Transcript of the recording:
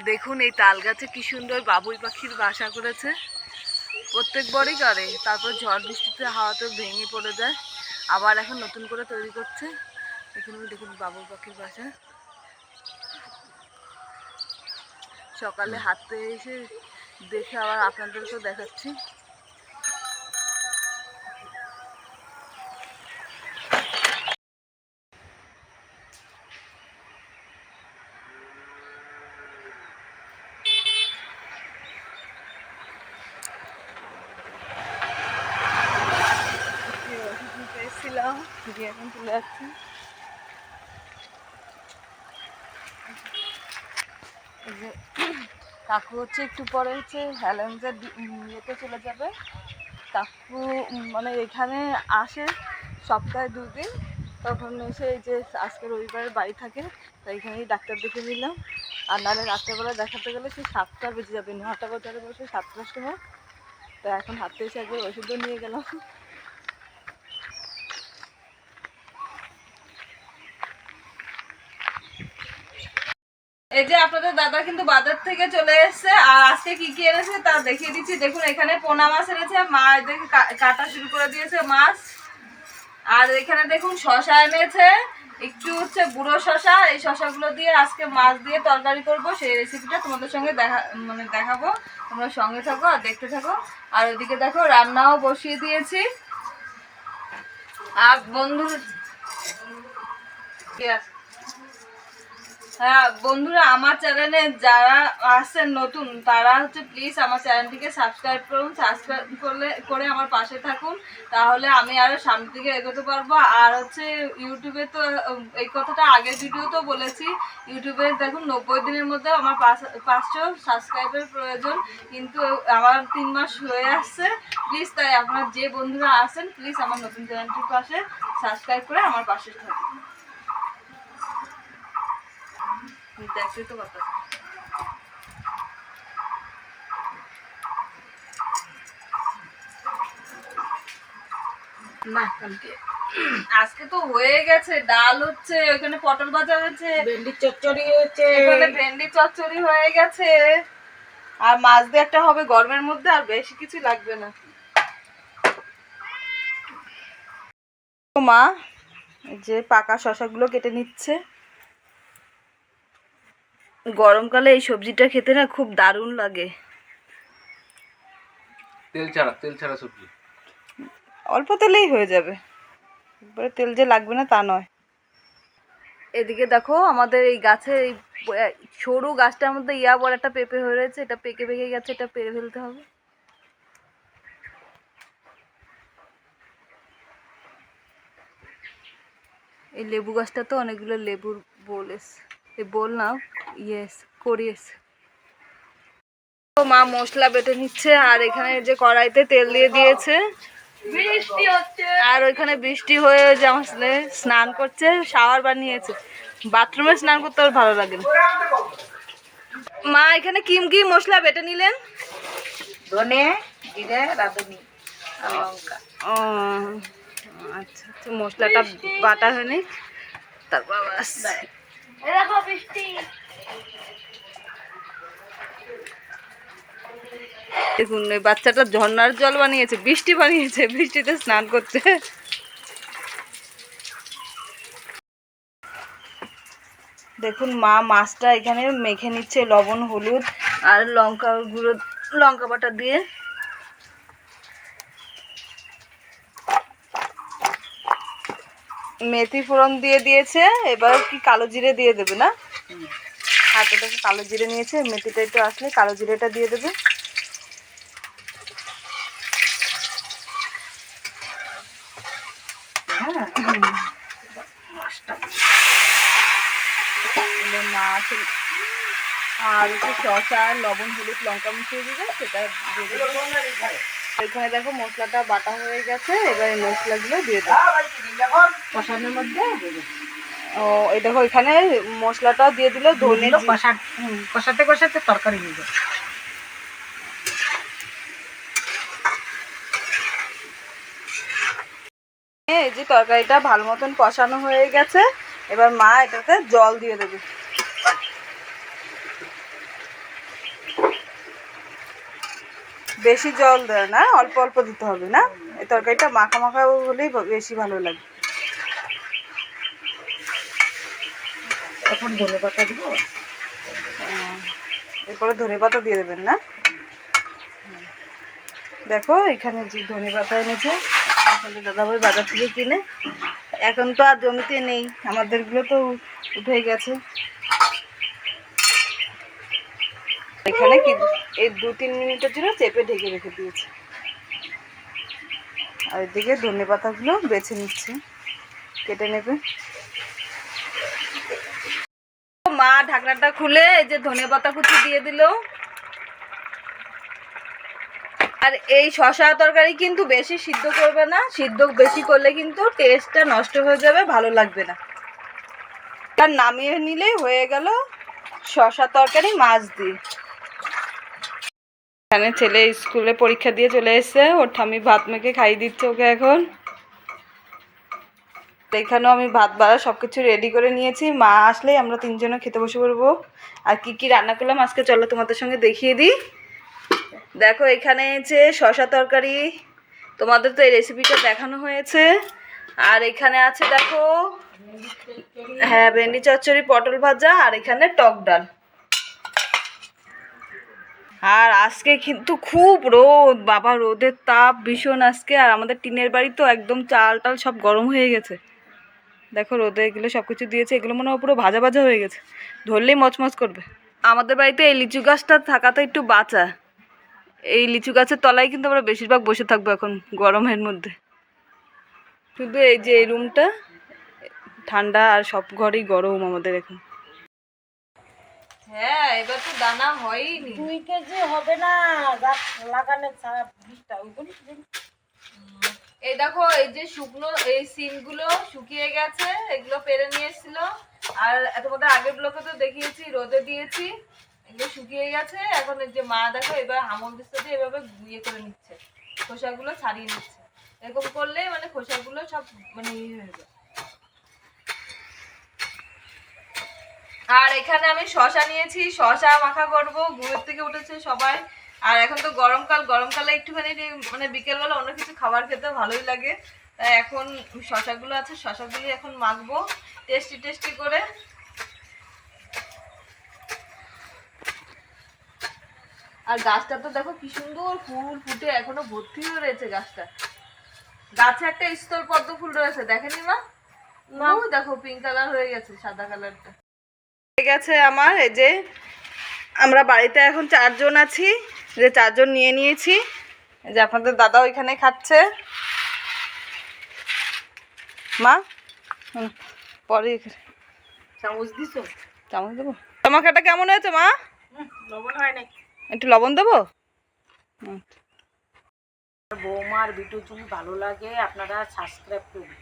দেখুন এই তাল গাছে কি সুন্দর বাবুই পাখির বাসা করেছে। প্রত্যেকবারই করে, তারপর ঝড় বৃষ্টিতে হাওয়াতে ভেঙে পড়ে যায়। আবার এখন নতুন করে তৈরি করছে। এখানে দেখুন বাবুই পাখির বাসা। সকালে হাঁটতে এসে দেখে আবার আপনাদেরকেও দেখাচ্ছি। কাকু হচ্ছে একটু পরে হচ্ছে হ্যালেন্সের ইয়েতে চলে যাবে। কাকু মানে এখানে আসে সপ্তাহে দুদিন। তখন এসে এই যে আজকে রবিবারে বাড়ি থাকে তাই এখানেই ডাক্তার দেখে নিলাম। আর নাহলে রাত্রেবেলা দেখাতে গেলে সেই সাতটা বেজে যাবে, নটা বাজারে বসে সাতটার সময়। তো এখন হাঁটতে এসে একবার ওষুধও নিয়ে গেলাম। এই যে আপনাদের দাদা কিন্তু বাজার থেকে চলে এসেছে, আর আজকে কি কি এনেছে তা দেখিয়ে দিচ্ছি। দেখুন, এখানে পোনা মাছ এনেছে, মা দেখে কাটা শুরু করে দিয়েছে মাছ। আর এখানে দেখুন, শশা এনেছে, একটু হচ্ছে বুড়ো শশা। এই শশাগুলো দিয়ে আজকে মাছ দিয়ে তরকারি করব। সেই রেসিপিটা তোমাদের সঙ্গে দেখা মানে দেখাবো। তোমরা সঙ্গে থাকো আর দেখতে থাকো। আর ওইদিকে দেখো, রান্নাও বসিয়ে দিয়েছি। আর বন্ধু কি আছে? হ্যাঁ বন্ধুরা, আমার চ্যানেলে যারা আসছেন নতুন, তারা হচ্ছে প্লিজ আমার চ্যানেলটিকে সাবস্ক্রাইব করুন সাবস্ক্রাইব করলে, করে আমার পাশে থাকুন, তাহলে আমি আরও সামনের দিকে এগোতে পারব। আর হচ্ছে ইউটিউবে তো, এই কথাটা আগের ভিডিওতেও বলেছি, ইউটিউবে দেখুন, নব্বই দিনের মধ্যে আমার পাঁচ- পাঁচশো সাবস্ক্রাইবের প্রয়োজন, কিন্তু আমার তিন মাস হয়ে আসছে প্লিজ তাই আপনার যে বন্ধুরা আসেন প্লিজ আমার নতুন চ্যানেলটির পাশে সাবস্ক্রাইব করে আমার পাশে থাকুন। দেখতে তো কথা না কালকে। আজকে তো হয়ে গেছে ডাল হচ্ছে ওখানে পটল ভাজা হয়েছে। ভেন্ডির চচ্চড়ি হয়েছে। এখানে ভেন্ডি চচ্চড়ি হয়ে গেছে। আর মাছ দিয়ে একটা হবে গরমের মধ্যে আর বেশি কিছু লাগবে না। মা যে পাকা শশাগুলো কেটে নিচ্ছে। গরমকালে এই সবজিটা খেতে না খুব দারুণ লাগে। তেল ছাড়া তেল ছাড়া সবজি। অল্প তেলেই হয়ে যাবে। একবারে তেল যে লাগবে না তা নয়। এদিকে দেখো আমাদের এই গাছে এই সরু গাছটার মধ্যে ইয়া বড় একটা পেঁপে হয়ে রয়েছে এটা পেকে পেকে গেছে এটা পেরে ফেলতে হবে। এই লেবু গাছটা তো অনেকগুলো লেবুর বোল এই বোল না ইয়েস করিয়েস মা মশলা বেটে নিচ্ছে আর এখানে যে কড়াইতে তেল দিয়ে দিয়েছে। আর ওইখানে বৃষ্টি হয়ে যে আমার স্নান করছে শাওয়ার বানিয়েছে। বাথরুমে স্নান করতে ওর ভালো লাগে না। মা এখানে কিম কি মশলা বেটে নিলেন? ধনে জিরে রাঁধুনি লঙ্কা। ও আচ্ছা আচ্ছা মশলাটা বাটা হয়নি। তারপর দেখুন ওই বাচ্চাটা ঝর্ণার জল বানিয়েছে, বৃষ্টি বানিয়েছে, বৃষ্টিতে স্নান করছে দেখুন, মা মাছটা এখানে মেখে নিচ্ছে লবণ, হলুদ আর লঙ্কা গুঁড়ো, লঙ্কা বাটা দিয়ে। মেথি ফোড়ন দিয়ে দিয়েছে, এবার কি কালো জিরে দিয়ে দেবে না? হাতেটাকে কালো জিরে নিয়েছে, মেথিটা একটু আসলে কালো জিরেটা দিয়ে দেবে। হ্যাঁ আর একটু শসা লবণ, হলুদ, লঙ্কা মিশিয়ে দেবে, সেটা এখানে দেখো মশলাটা বাটা হয়ে গেছে এবার এই মশলাগুলো দিয়ে দেবে কষানোর মধ্যে? ও এই দেখো এখানে মশলাটা দিয়ে দিলে ধনে কষা কষাতে কষাতে তরকারি হয়ে যাবে এই যে তরকারিটা ভালো মতন কষানো হয়ে গেছে এবার মা এটাতে জল দিয়ে দেবে। বেশি জল দেয় না অল্প অল্প দিতে হবে না। এই তরকারিটা মাখা মাখা হলেই বেশি ভালো লাগে। এখন ধনে পাতা দিব। এরপরে ধনে পাতা দিয়ে দেবেন না। দেখো এখানে যে ধনে পাতা এনেছে আসলে দাদাভাই বাজার থেকে কিনে। এখন তো আর জমিতে নেই আমাদেরগুলো তো উঠে গেছে। এখানে কি এই দু তিন মিনিটের জন্য চেপে ঢেকে রেখে দিয়েছে। আর এদিকে ধনে পাতাগুলো বেছে নিচ্ছে। কেটে নেবে। মা, ঢাকনাটা খুলে এই যে ধনে পাতা কুচি দিয়ে দিল। আর এই শশা তরকারি কিন্তু বেশি সিদ্ধ করবে না। সিদ্ধ বেশি করলে কিন্তু টেস্টটা নষ্ট হয়ে যাবে, ভালো লাগবে না। আর নামিয়ে নিলেই হয়ে গেল শশা তরকারি মাছ দিয়ে। এখানে ছেলে স্কুলে পরীক্ষা দিয়ে চলে এসেছে। ওর ঠামি ভাত মেখে খাইয়ে দিচ্ছে ওকে এখন। এখানেও আমি ভাত, বাড়া সব কিছু রেডি করে নিয়েছি। মা আসলেই আমরা তিনজনে খেতে বসে পড়ব। আর কি কি রান্না করলাম আজকে চলো তোমাদের সঙ্গে দেখিয়ে দিই। দেখো এখানে হচ্ছে শশা তরকারি। তোমাদের তো এই রেসিপিটা দেখানো হয়েছে। আর এখানে আছে দেখো হ্যাঁ ভেন্ডি চচ্চড়ি, পটল ভাজা, আর এখানে টক ডাল। আর আজকে কিন্তু খুব রোদ, বাবা রোদের তাপ ভীষণ আজকে, আর আমাদের টিনের বাড়ি তো একদম চাল টাল সব গরম হয়ে গেছে। দেখো রোদে এগুলো সব কিছু দিয়েছে, এগুলো মনে হয় পুরো ভাজা ভাজা হয়ে গেছে। ধরলেই মচমচ করবে। আমাদের বাড়িতে এই লিচু গাছটা থাকাতে একটু বাঁচা। এই লিচু গাছের তলায় কিন্তু আমরা বেশিরভাগ বসে থাকব এখন গরমের মধ্যে। শুধু এই যে এই রুমটা ঠান্ডা আর সব ঘরেই গরম আমাদের এখন। হ্যাঁ এবার তো দানা হয়নি দুই কেজি হবে না গাছ লাগানোর ছাড়া বীজটা এই দেখো এই যে শুকনো এই সিমগুলো শুকিয়ে গেছে এগুলো পেরে নিয়ে এসেছিল। আর তোমাদের আগের ব্লকে তো দেখিয়েছি রোদে দিয়েছি এগুলো শুকিয়ে গেছে। এখন এই যে মা দেখো এবার হামল দিস্তা দিয়ে এভাবে ইয়ে করে নিচ্ছে খোসাগুলো ছাড়িয়ে নিচ্ছে। এরকম করলে মানে খোসাগুলো সব মানে ইয়ে হয়ে যায়। আর এখানে আমি শশা নিয়েছি শশা মাখা করব ঘুমের থেকে উঠেছে সবাই। আর এখন তো গরমকাল গরমকালে একটুখানি মানে বিকেলবেলা অন্য কিছু খাবার খেতে ভালোই লাগে। তাই এখন শশাগুলো আছে শশাগুলি এখন মাখবো টেস্টি টেস্টি করে। আর গাছটা তো দেখো কি সুন্দর ফুল ফুটে এখনও ভর্তি হয়ে রয়েছে গাছটা। গাছে একটা স্থল পদ্ম ফুল রয়েছে দেখেনি মা? দেখো পিঙ্ক কালার হয়ে গেছে সাদা কালারটা গেছে আমার এই যে আমরা বাড়িতে এখন চারজন আছি যে চারজন নিয়ে নিয়েছি যে আপনাদের দাদা ওইখানে খাচ্ছে। মা পরে চামচ দিছো? চামচ দেবো? তোমাকে এটা কেমন হয়েছে মা? লবণ হয় নাকি একটু লবণ দেবো। বৌমার ভিডিও যদি ভালো লাগে আপনারা সাবস্ক্রাইব করবেন